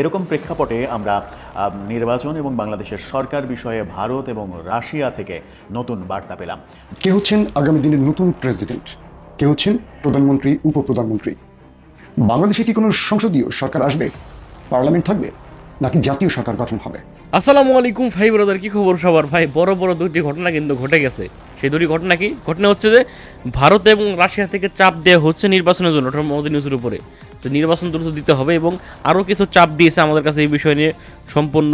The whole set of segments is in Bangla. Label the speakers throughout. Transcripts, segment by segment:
Speaker 1: এরকম প্রেক্ষাপটে আমরা নির্বাচন এবং বাংলাদেশের সরকার বিষয়ে ভারত এবং রাশিয়া থেকে নতুন বার্তা পেলাম।
Speaker 2: কে হচ্ছেন আগামী দিনের নতুন প্রেসিডেন্ট? কে হচ্ছেন প্রধানমন্ত্রী, উপপ্রধানমন্ত্রী? বাংলাদেশে কি কোনো সংসদীয় সরকার আসবে? পার্লামেন্ট থাকবে? নাকি জাতীয় সরকার গঠন হবে?
Speaker 3: আসসালামু আলাইকুম ভাই ব্রাদার কি খবর সবার? ভাই, বড় বড় দুটি ঘটনা কিন্তু ঘটে গেছে। সেই দুটি ঘটনা কি? ঘটনা হচ্ছে যে, ভারত এবং রাশিয়া থেকে চাপ দেওয়া হচ্ছে নির্বাচনের জন্য মোহাম্মদ ইউনুসের উপরে। তো নির্বাচন দ্রুত দিতে হবে এবং আরও কিছু চাপ দিয়েছে আমাদের কাছে এই বিষয় নিয়ে সম্পূর্ণ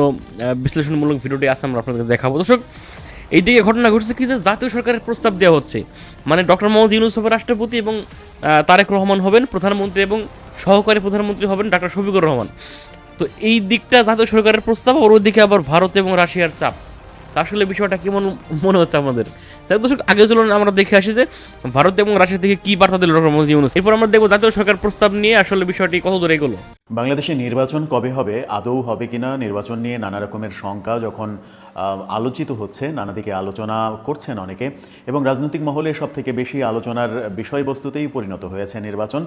Speaker 3: বিশ্লেষণমূলক ভিডিওটি আছে আমরা আপনাদের দেখাবো। দর্শক এই দিকে ঘটনা ঘটছে কি যে, জাতীয় সরকারের প্রস্তাব দেওয়া হচ্ছে। মানে ডক্টর মোহাম্মদ ইউনুস হবে রাষ্ট্রপতি এবং তারেক রহমান হবেন প্রধানমন্ত্রী এবং সহকারী প্রধানমন্ত্রী হবেন ডাক্তার শফিকুর রহমান। তো এই দিকটা জাতীয় সরকারের প্রস্তাব, আর দিকে আবার ভারত এবং রাশিয়ার চাপ। আসলে বিষয়টা কেমন মনে হচ্ছে আমাদের? তাই দর্শক, আগে চলুন আমরা দেখে আসি যে ভারত এবং রাশিয়া থেকে কি বার্তা দিল মোহাম্মদ ইউনুস। এরপর আমরা দেখব জাতীয় সরকার প্রস্তাব নিয়ে আসলে বিষয়টি কত দূরে এগোলো।
Speaker 1: বাংলাদেশে নির্বাচন কবে হবে, আদৌ হবে কিনা, নির্বাচন নিয়ে নানা রকমের শঙ্কা, যখন আলোচিত হচ্ছে, নানা দিকে আলোচনা করছেন অনেকে এবং রাজনৈতিক মহলে সব থেকে বেশি আলোচনার বিষয়বস্তুতেই পরিণত হয়েছে নির্বাচন।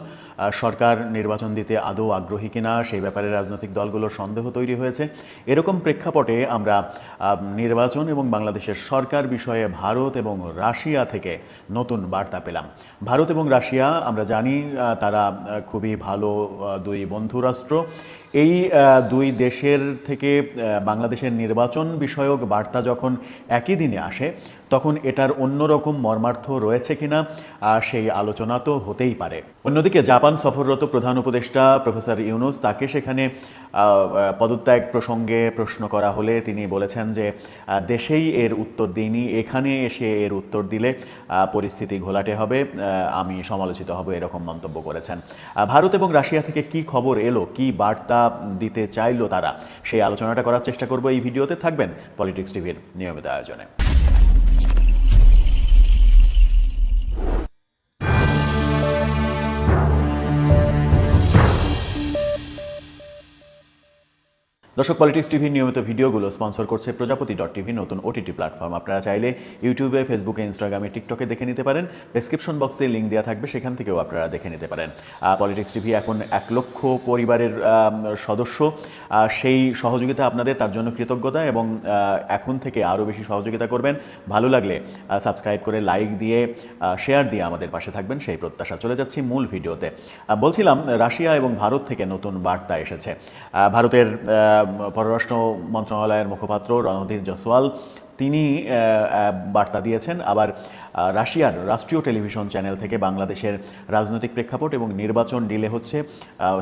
Speaker 1: সরকার নির্বাচন দিতে আদৌ আগ্রহী কিনা সেই ব্যাপারে রাজনৈতিক দলগুলোর সন্দেহ তৈরি হয়েছে। এরকম প্রেক্ষাপটে আমরা নির্বাচন এবং বাংলাদেশের সরকার বিষয়ে ভারত এবং রাশিয়া থেকে নতুন বার্তা পেলাম। ভারত এবং রাশিয়া, আমরা জানি তারা খুবই ভালো দুই বন্ধু রাষ্ট্র এই দুই দেশের থেকে বাংলাদেশের নির্বাচন বিষয়ক বার্তা যখন একই দিনে আসে তখন এটার অন্যরকম মর্মার্থ রয়েছে কিনা সেই আলোচনা তো হতেই পারে। অন্যদিকে জাপান সফররত প্রধান উপদেষ্টা প্রফেসর ইউনুস তাকে সেখানে পদত্যাগ প্রসঙ্গে প্রশ্ন করা হলে তিনি বলেছেন যে দেশেই এর উত্তর দিইনি, এখানে এসে এর উত্তর দিলে পরিস্থিতি ঘোলাটে হবে আমি সমালোচিত হব এরকম মন্তব্য করেছেন। ভারত এবং রাশিয়া থেকে কি খবর এলো, কি বার্তা দিতে চাইলো তারা, সেই আলোচনাটা করার চেষ্টা করব এই ভিডিওতে, থাকবেন পলিটিক্স টিভির নিয়মিত আয়োজনে। দর্শক পলিটিক্স টিভির নিয়মিত ভিডিওগুলো স্পন্সর করছে প্রজাপতি ডট টিভি নতুন ওটিটি প্ল্যাটফর্ম আপনারা চাইলে ইউটিউবে ফেসবুকে ইনস্টাগ্রামে টিকটকে দেখে নিতে পারেন। ডেসক্রিপশন বক্সে লিঙ্ক দেওয়া থাকবে, সেখান থেকেও আপনারা দেখে নিতে পারেন। পলিটিক্স টিভি এখন এক লক্ষ পরিবারের সদস্য। সেই সহযোগিতা আপনাদের, তার জন্য কৃতজ্ঞতা এবং এখন থেকে আরও বেশি সহযোগিতা করবেন। ভালো লাগলে সাবস্ক্রাইব করে লাইক দিয়ে শেয়ার দিয়ে আমাদের পাশে থাকবেন। সেই প্রত্যাশা চলে যাচ্ছি মূল ভিডিওতে। বলছিলাম, রাশিয়া এবং ভারত থেকে নতুন বার্তা এসেছে। ভারতের পররাষ্ট্র মন্ত্রণালয়ের মুখপাত্র রণধীর জসওয়াল তিনি বার্তা দিয়েছেন। আবার রাশিয়ার রাষ্ট্রীয় টেলিভিশন চ্যানেল থেকে বাংলাদেশের রাজনৈতিক প্রেক্ষাপট এবং নির্বাচন ডিলে হচ্ছে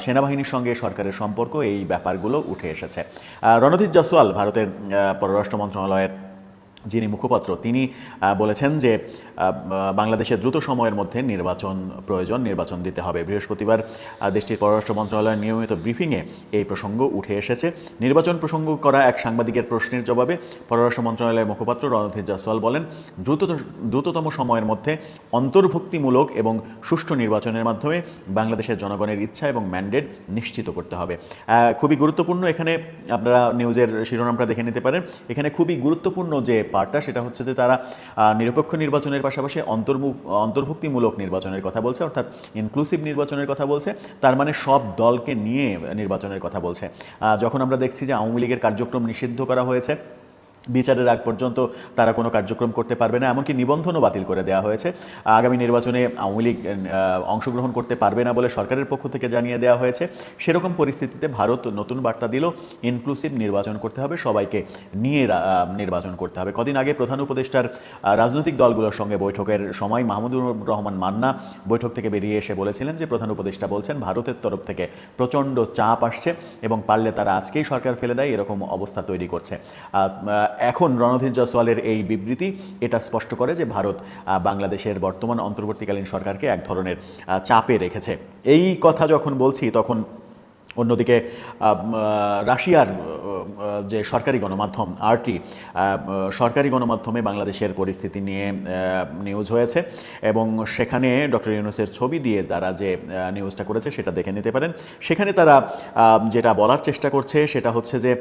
Speaker 1: সেনাবাহিনীর সঙ্গে সরকারের সম্পর্ক, এই ব্যাপারগুলো উঠে এসেছে। রণধীর জসওয়াল ভারতের পররাষ্ট্র মন্ত্রণালয়ের যিনি মুখপাত্র তিনি বলেছেন যে আহ, বাংলাদেশের দ্রুত সময়ের মধ্যে নির্বাচন প্রয়োজন নির্বাচন দিতে হবে। বৃহস্পতিবার দেশটির পররাষ্ট্র মন্ত্রণালয়ের নিয়মিত ব্রিফিংয়ে এই প্রসঙ্গ উঠে এসেছে। নির্বাচন প্রসঙ্গ করা এক সাংবাদিকের প্রশ্নের জবাবে পররাষ্ট্র মন্ত্রণালয়ের মুখপাত্র রণধীর জয়সওয়াল বলেন দ্রুত দ্রুততম সময়ের মধ্যে অন্তর্ভুক্তিমূলক এবং সুষ্ঠু নির্বাচনের মাধ্যমে বাংলাদেশের জনগণের ইচ্ছা এবং ম্যান্ডেট নিশ্চিত করতে হবে। খুবই গুরুত্বপূর্ণ এখানে আপনারা নিউজের শিরোনামটা দেখে নিতে পারেন। এখানে খুবই গুরুত্বপূর্ণ যে পার্টটা, সেটা হচ্ছে যে তারা নিরপেক্ষ নির্বাচনের পাশাপাশি অন্তর্মুখ অন্তর্ভুক্তিমূলক নির্বাচনের কথা বলছে, অর্থাৎ ইনক্লুসিভ নির্বাচনের কথা বলছে, তার মানে সব দলকে নিয়ে নির্বাচনের কথা বলছে। যখন আমরা দেখছি যে আওয়ামী লীগের কার্যক্রম নিষিদ্ধ করা হয়েছে বিচারের আগ পর্যন্ত তারা কোনো কার্যক্রম করতে পারবে না, এমনকি নিবন্ধনও বাতিল করে দেওয়া হয়েছে। আগামী নির্বাচনে আওয়ামী লীগ অংশগ্রহণ করতে পারবে না বলে সরকারের পক্ষ থেকে জানিয়ে দেওয়া হয়েছে। সেরকম পরিস্থিতিতে ভারত নতুন বার্তা দিল ইনক্লুসিভ নির্বাচন করতে হবে, সবাইকে নিয়ে নির্বাচন করতে হবে। কদিন আগে প্রধান উপদেষ্টার রাজনৈতিক দলগুলোর সঙ্গে বৈঠকের সময় মাহমুদুর রহমান মান্না বৈঠক থেকে বেরিয়ে এসে বলেছিলেন যে, প্রধান উপদেষ্টা বলছেন, ভারতের তরফ থেকে প্রচণ্ড চাপ আসছে এবং পারলে তারা আজকেই সরকার ফেলে দেয়। এরকম অবস্থা তৈরি করছে। এখন রণধীর জয়সওয়ালের এই বিবৃতি, এটা স্পষ্ট করে যে ভারত বাংলাদেশের বর্তমান অন্তর্বর্তীকালীন সরকারকে এক ধরনের চাপে রেখেছে। এই কথা যখন বলছি, তখন অন্যদিকে রাশিয়ার যে সরকারি গণমাধ্যম আরটি সরকারি গণমাধ্যমে বাংলাদেশের পরিস্থিতি নিয়ে নিউজ হয়েছে এবং সেখানে ডক্টর ইউনুসের ছবি দিয়ে তারা যে নিউজটা করেছে সেটা দেখে নিতে পারেন। সেখানে তারা যেটা বলার চেষ্টা করছে সেটা হচ্ছে যে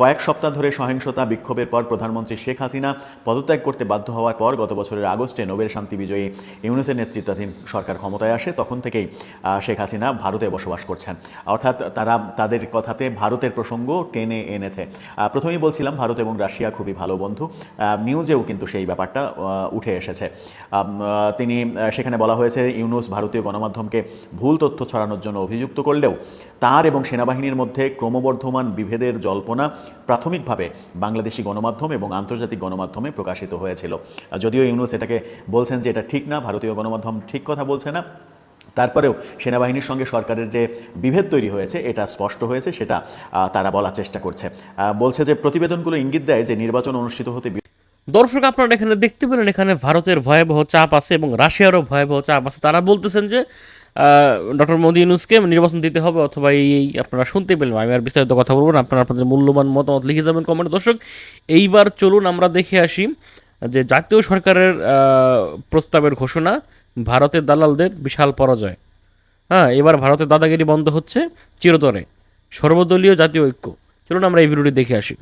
Speaker 1: কয়েক সপ্তাহ ধরে সহিংসতা বিক্ষোভের পর প্রধানমন্ত্রী শেখ হাসিনা পদত্যাগ করতে বাধ্য হওয়ার পর গত বছরের আগস্টে নোবেল শান্তি বিজয়ী ইউনুসের নেতৃত্বাধীন সরকার ক্ষমতায় আসে, তখন থেকেই শেখ হাসিনা ভারতে বসবাস করছেন। অর্থাৎ তারা তাদের কথাতে ভারতের প্রসঙ্গ টেনে এনেছে। প্রথমেই বলছিলাম ভারত এবং রাশিয়া খুবই ভালো বন্ধু। নিউজেও কিন্তু সেই ব্যাপারটা উঠে এসেছে। তিনি সেখানে বলা হয়েছে, ইউনুস ভারতীয় গণমাধ্যমকে ভুল তথ্য ছড়ানোর জন্য অভিযুক্ত করলেও তার এবং সেনাবাহিনীর মধ্যে ক্রমবর্ধমান বিভেদের জল্পনা প্রাথমিকভাবে বাংলাদেশি গণমাধ্যম এবং আন্তর্জাতিক গণমাধ্যমে প্রকাশিত হয়েছিল। যদিও ইউনুস এটাকে বলছেন যে এটা ঠিক না, ভারতীয় গণমাধ্যম ঠিক কথা বলছে না তারপরেও সেনাবাহিনীর সঙ্গে সরকারের যে বিভেদ তৈরি হয়েছে, এটা স্পষ্ট হয়েছে, সেটা তারা বলার চেষ্টা করছে। বলছে যে প্রতিবেদনগুলো ইঙ্গিত দেয় যে নির্বাচন অনুষ্ঠিত হতে
Speaker 3: দর্শক, আপনারা এখানে দেখতে পেলেন, এখানে ভারতের ভয়াবহ চাপ আছে এবং রাশিয়ারও ভয়াবহ চাপ আছে। তারা বলতেছেন যে ডক্টর মোদী ইউনুসকে নির্বাচন দিতে হবে অথবা এই আপনারা শুনতে পেলেন। আমি আর বিস্তারিত কথা বলব না, আপনারা আপনাদের মূল্যবান মতামত লিখে যাবেন কমেন্ট। দর্শক, এইবার চলুন আমরা দেখে আসি যে জাতীয় সরকারের প্রস্তাবের ঘোষণা। ভারতের দালালদের বিশাল পরাজয়। হ্যাঁ এবার ভারতের দাদাগিরি বন্ধ হচ্ছে চিরতরে। সর্বদলীয় জাতীয় ঐক্য। চলুন আমরা এই ভিডিওটি দেখে আসি।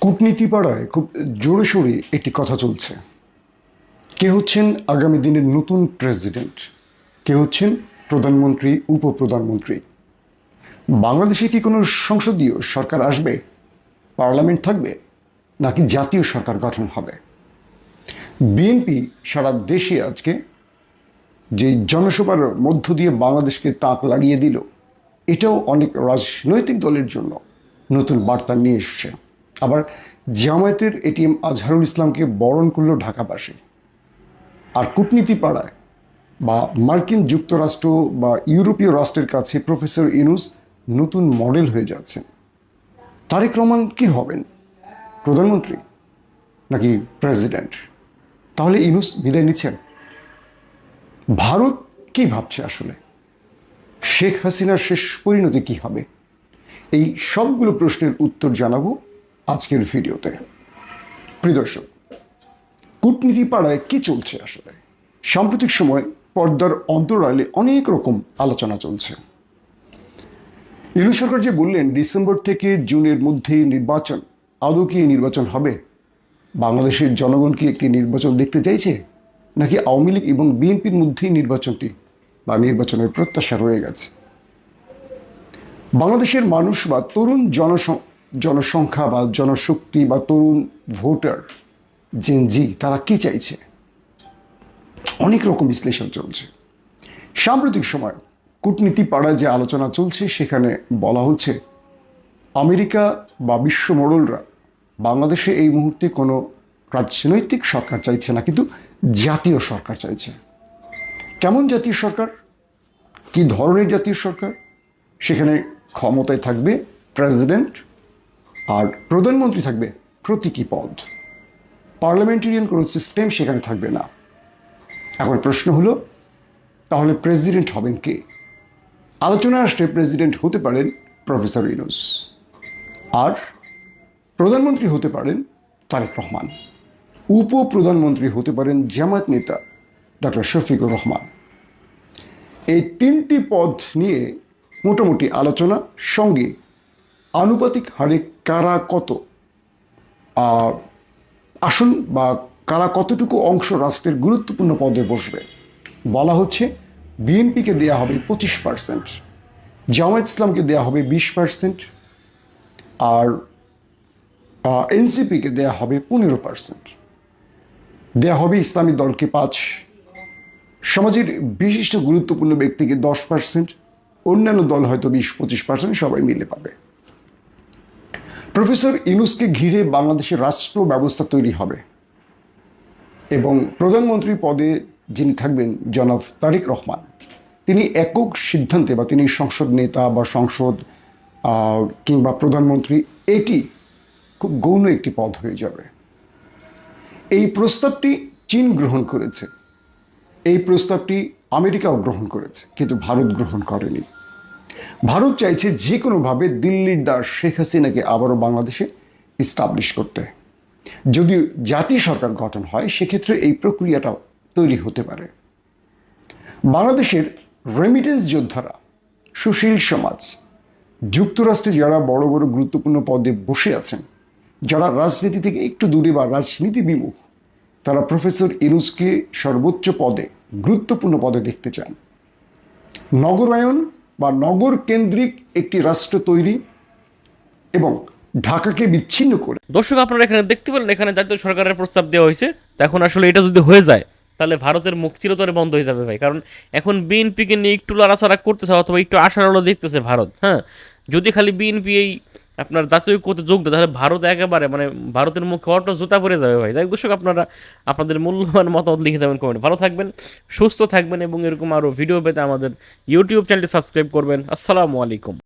Speaker 2: কূটনীতি পাড়ায় খুব জোরে সোরে একটি কথা চলছে। কে হচ্ছেন আগামী দিনের নতুন প্রেসিডেন্ট? কে হচ্ছেন প্রধানমন্ত্রী, উপপ্রধানমন্ত্রী? বাংলাদেশে কি কোনো সংসদীয় সরকার আসবে? পার্লামেন্ট থাকবে? নাকি জাতীয় সরকার গঠন হবে? বিএনপি সারা দেশে আজকে যে জনসভার মধ্য দিয়ে বাংলাদেশকে তাক লাগিয়ে দিল, এটাও অনেক রাজনৈতিক দলের জন্য নতুন বার্তা নিয়ে এসেছে। আবার জামায়াতের এটিএম আজহারুল ইসলামকে বরণ করল ঢাকাবাসী। আর কূটনীতি পাড়ায় বা মার্কিন যুক্তরাষ্ট্র বা ইউরোপীয় রাষ্ট্রের কাছে প্রফেসর ইনুস নতুন মডেল হয়ে যাচ্ছেন। তারেক রহমান কি হবেন? প্রধানমন্ত্রী নাকি প্রেসিডেন্ট? তাহলে ইনুস বিদায় নিচ্ছেন? ভারত কি ভাবছে আসলে? শেখ হাসিনার শেষ পরিণতি কি হবে? এই সবগুলো প্রশ্নের উত্তর জানাব আজকের ভিডিওতে। প্রিয় দর্শক, কূটনীতি পাড়ায় কি চলছে আসলে? সাম্প্রতিক সময় পর্দার অন্তরালে অনেক রকম আলোচনা চলছে। ইলু সরকার যে বললেন, ডিসেম্বর থেকে জুনের মধ্যেই নির্বাচন, আদৌ কি নির্বাচন হবে? বাংলাদেশের জনগণ কি একটি নির্বাচন দেখতে চাইছে? নাকি আওয়ামী লীগ এবং বিএনপির মধ্যেই নির্বাচনটি বা নির্বাচনের প্রত্যাশা রয়ে গেছে? বাংলাদেশের মানুষ বা তরুণ জনসং- জনসংখ্যা বা জনশক্তি বা তরুণ ভোটার জেন জি তারা কি চাইছে? অনেক রকম বিশ্লেষণ চলছে। সাম্প্রতিক সময় কূটনীতি পাড়ায় যে আলোচনা চলছে, সেখানে বলা হচ্ছে, আমেরিকা বা বিশ্ব মোড়লরা বাংলাদেশে এই মুহূর্তে কোনো রাজনৈতিক সরকার চাইছে না, কিন্তু জাতীয় সরকার চাইছে। কেমন জাতীয় সরকার? কি ধরনের জাতীয় সরকার? সেখানে ক্ষমতায় থাকবে প্রেসিডেন্ট আর প্রধানমন্ত্রী থাকবে প্রতীকী পদ। পার্লামেন্টেরিয়ান কোনো সিস্টেম সেখানে থাকবে না। এখন প্রশ্ন হলো, তাহলে প্রেসিডেন্ট হবেন কে? আলোচনা আসলে প্রেসিডেন্ট হতে পারেন প্রফেসর ইনুস আর প্রধানমন্ত্রী হতে পারেন তারেক রহমান। উপপ্রধানমন্ত্রী হতে পারেন জামাত নেতা ডক্টর শফিকুর রহমান। এই তিনটি পদ নিয়ে মোটামুটি আলোচনা, সঙ্গে আনুপাতিক হারে কারা কত? আসন বা কারা কতটুকু অংশ রাষ্ট্রের গুরুত্বপূর্ণ পদে বসবে? বলা হচ্ছে বিএনপিকে দেয়া হবে পঁচিশ পার্সেন্ট জামায়াত ইসলামকে দেয়া হবে বিশ পার্সেন্ট আর এনসিপিকে দেয়া হবে পনেরো পার্সেন্ট দেয়া হবে ইসলামী দলকে পাঁচ। সমাজের বিশিষ্ট গুরুত্বপূর্ণ ব্যক্তিকে দশ পার্সেন্ট অন্যান্য দল হয়তো বিশ, পঁচিশ পার্সেন্ট সবাই মিলে পাবে। প্রফেসর ইনুসকে ঘিরে বাংলাদেশের রাষ্ট্র ব্যবস্থা তৈরি হবে। এবং প্রধানমন্ত্রী পদে যিনি থাকবেন, জনাব তারিক রহমান, তিনি একক সিদ্ধান্তে বা তিনি সংসদ নেতা বা সংসদ কিংবা প্রধানমন্ত্রী, এটি খুব গৌণ একটি পদ হয়ে যাবে। এই প্রস্তাবটি চীন গ্রহণ করেছে। এই প্রস্তাবটি আমেরিকাও গ্রহণ করেছে, কিন্তু ভারত গ্রহণ করেনি। ভারত চাইছে যে কোনোভাবে দিল্লির দাস শেখ হাসিনাকে আবারও বাংলাদেশে ইস্টাবলিশ করতে। যদি জাতীয় সরকার গঠন হয়, সেক্ষেত্রে এই প্রক্রিয়াটা তৈরি হতে পারে। বাংলাদেশের রেমিটেন্স যোদ্ধারা, সুশীল সমাজ, যুক্তরাষ্ট্রে যারা বড় বড় গুরুত্বপূর্ণ পদে বসে আছেন যারা রাজনীতি থেকে একটু দূরে বা রাজনীতি বিমুখ তারা প্রফেসর ইনুসকে সর্বোচ্চ পদে, গুরুত্বপূর্ণ পদে দেখতে চান। নগরায়ন বা নগর কেন্দ্রিক একটি রাষ্ট্র তৈরি এবং ঢাকাকে বিচ্ছিন্ন করে।
Speaker 3: দর্শক, আপনারা এখানে দেখতে পেলেন, এখানে জাতীয় সরকারের প্রস্তাব দেওয়া হয়েছে। এখন আসলে এটা যদি হয়ে যায়, তাহলে ভারতের মুখ চিরতরে বন্ধ হয়ে যাবে ভাই। কারণ এখন বিএনপিকে নিয়ে একটু লড়াচড়া করতেছে অথবা একটু আশার আলো দেখতেছে ভারত হ্যাঁ? যদি খালি বিএনপি এই আপনার জাতীয় কোতে যোগ দেয়, তাহলে ভারত একেবারে মানে ভারতের মুখে অটো জুতা পড়ে যাবে ভাই। যাই দর্শক, আপনারা, আপনাদের মূল্যবান মতামত লিখে যাবেন কমেন্ট ভালো থাকবেন, সুস্থ থাকবেন এবং এরকম আরও ভিডিও পেতে আমাদের ইউটিউব চ্যানেলটি সাবস্ক্রাইব করবেন। আসসালামু আলাইকুম।